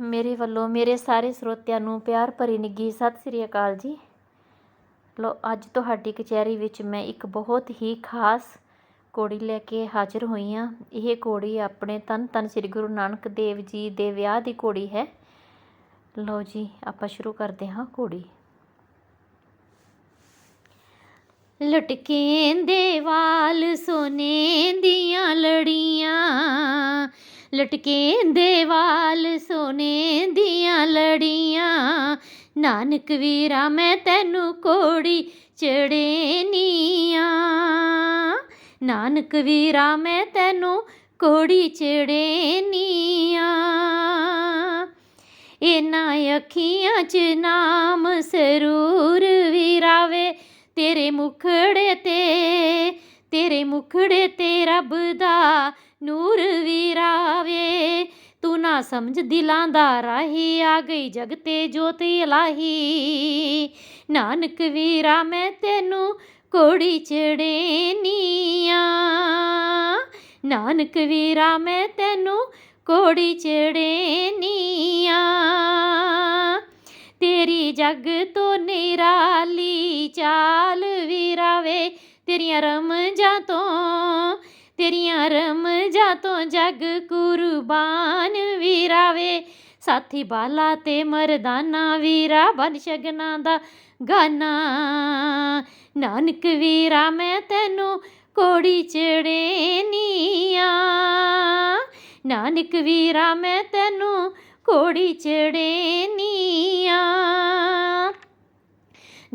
ਮੇਰੇ ਵੱਲੋਂ ਮੇਰੇ ਸਾਰੇ ਸਰੋਤਿਆਂ ਨੂੰ ਪਿਆਰ ਭਰੀ ਨਿੱਘੀ ਸਤਿ ਸ੍ਰੀ ਅਕਾਲ ਜੀ। ਲੋ ਅੱਜ ਤੁਹਾਡੀ ਕਚਹਿਰੀ ਵਿੱਚ ਮੈਂ ਇੱਕ ਬਹੁਤ ਹੀ ਖਾਸ ਕੋੜੀ ਲੈ ਕੇ ਹਾਜ਼ਰ ਹੋਈ ਹਾਂ। ਇਹ ਕੋੜੀ ਆਪਣੇ ਤਨ ਤਨ ਸ੍ਰੀ ਗੁਰੂ ਨਾਨਕ ਦੇਵ ਜੀ ਦੇ ਵਿਆਹ ਦੀ ਕੋੜੀ ਹੈ। ਲੋ ਜੀ, ਆਪਾਂ ਸ਼ੁਰੂ ਕਰਦੇ ਹਾਂ ਕੋੜੀ ਲਟਕੇ ਦੇ ਵਾਲ ਸੋਨੇ ਦੀਆਂ ਲਟਕੇ ਦੇ ਵਾਲ ਸੋਨੇ ਦੀਆਂ ਲੜੀਆਂ। ਨਾਨਕ ਵੀਰਾ, ਮੈਂ ਤੈਨੂੰ ਕੋੜੀ ਚੜੇਨੀਆਂ ਨਾਨਕ ਵੀਰਾ, ਮੈਂ ਤੈਨੂੰ ਕੋੜੀ ਚੜੇਨੀਆਂ ਇਹਨਾਂ ਅੱਖੀਆਂ 'ਚ ਨਾਮ ਸਰੂਰ ਵੀਰਾਵੇ, ਤੇਰੇ ਮੁਖੜੇ ਤੇ ਤੇਰੇ ਮੁਖੜੇ ਤੇ ਰੱਬ ਦਾ ਨੂਰ ਵੀਰਾਵੇ। ਤੂੰ ਨਾ ਸਮਝ ਦਿਲਾਂ ਦਾ ਰਾਹੀ, ਆ ਗਈ ਜਗ ਤੇ ਜੋਤ ਇਲਾਹੀ। ਨਾਨਕ ਵੀਰਾ, ਮੈਂ ਤੈਨੂੰ ਕੋੜੀ ਚੜੇਨੀਆਂ ਨਾਨਕ ਵੀਰਾ, ਮੈਂ ਤੈਨੂੰ ਕੋੜੀ ਚੜੇਨੀਆਂ ਤੇਰੀ ਜਗ ਤੋਂ ਨਿਰਾਲੀ ਚਾਲ ਵੀਰਾਵੇ, ਤੇਰੀਆਂ ਰਮਜਾਂ ਵੀਰਾਵੇ ਸਾਥੀ ਬਾਲਾ ਤੇ ਮਰਦਾਨਾ ਵੀਰਾ ਬਨ ਸ਼ਗਨਾ ਦਾ ਗਾਨਾ। ਨਾਨਕ ਵੀਰਾ, ਮੈਂ ਤੈਨੂੰ ਕੋੜੀ ਚੜੇਨੀਆਂ ਨਾਨਕ ਵੀਰਾ, ਮੈਂ ਤੈਨੂੰ ਕੋੜੀ ਚੜੇਨੀਆਂ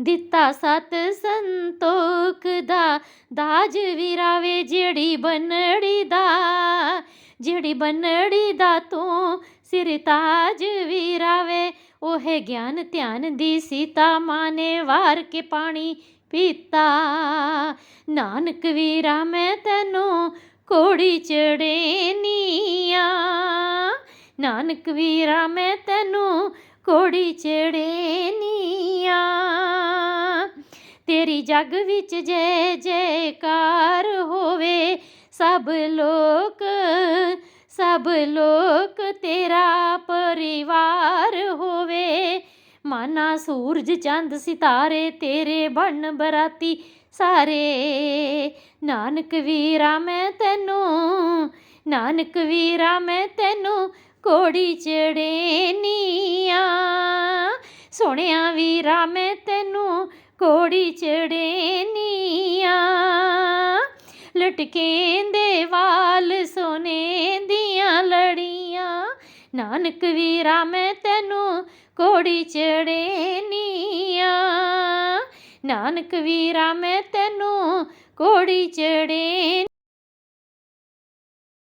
ਦਿੱਤਾ ਸਤ ਸੰਤੋਖ ਦਾ ਦਾਜ ਵੀਰਾਵੇ ਜਿਹੜੀ ਬਨੜੀ ਦਾ, ਜਿਹੜੀ ਬਨੜੀ ਦਾ ਤੂੰ ਸਿਰ ਤਾਜ ਵੀਰਾਵੇ, ਉਹ ਗਿਆਨ ਧਿਆਨ ਦੀ ਸੀਤਾ ਮਾਨੇ ਵਾਰ ਕੇ ਪਾਣੀ ਪੀਤਾ। ਨਾਨਕ ਵੀਰਾ, ਮੈਂ ਤੈਨੂੰ ਕੋੜੀ ਚੜੇਨੀਆਂ ਨਾਨਕ ਵੀਰਾ, ਮੈਂ ਤੈਨੂੰ ਕੋੜੀ ਚੜੇਨੀਆਂ ਤੇਰੀ ਜਗ ਵਿੱਚ ਜੈ ਜੈਕਾਰ ਹੋਵੇ, ਸਭ ਲੋਕ ਸਭ ਲੋਕ ਤੇਰਾ ਪਰਿਵਾਰ ਹੋਵੇ। ਮਾਨਾ ਸੂਰਜ, ਚੰਦ, ਸਿਤਾਰੇ ਤੇਰੇ ਬਣ ਬਰਾਤੀ ਸਾਰੇ। ਨਾਨਕ ਵੀਰਾ, ਮੈਂ ਤੈਨੂੰ, ਨਾਨਕ ਵੀਰਾ, ਮੈਂ ਤੈਨੂੰ ਕੋੜੀ ਚੜੇਨੀਆਂ ਸੋਹਣਿਆ ਵੀਰਾ, ਮੈਂ ਤੈਨੂੰ ਕੋੜੀ ਚੜੇਨੀ ਲਟਕੇ ਦੇ ਵਾਲ ਸੋਨੇ ਦੀਆਂ ਲੜੀਆਂ। ਨਾਨਕ ਵੀਰਾ, ਮੈਂ ਤੈਨੂੰ ਕੋੜੀ ਚੜੇਨੀਆਂ ਨਾਨਕ ਵੀਰਾ, ਮੈਂ ਤੈਨੂੰ ਕੋੜੀ ਚੜੇ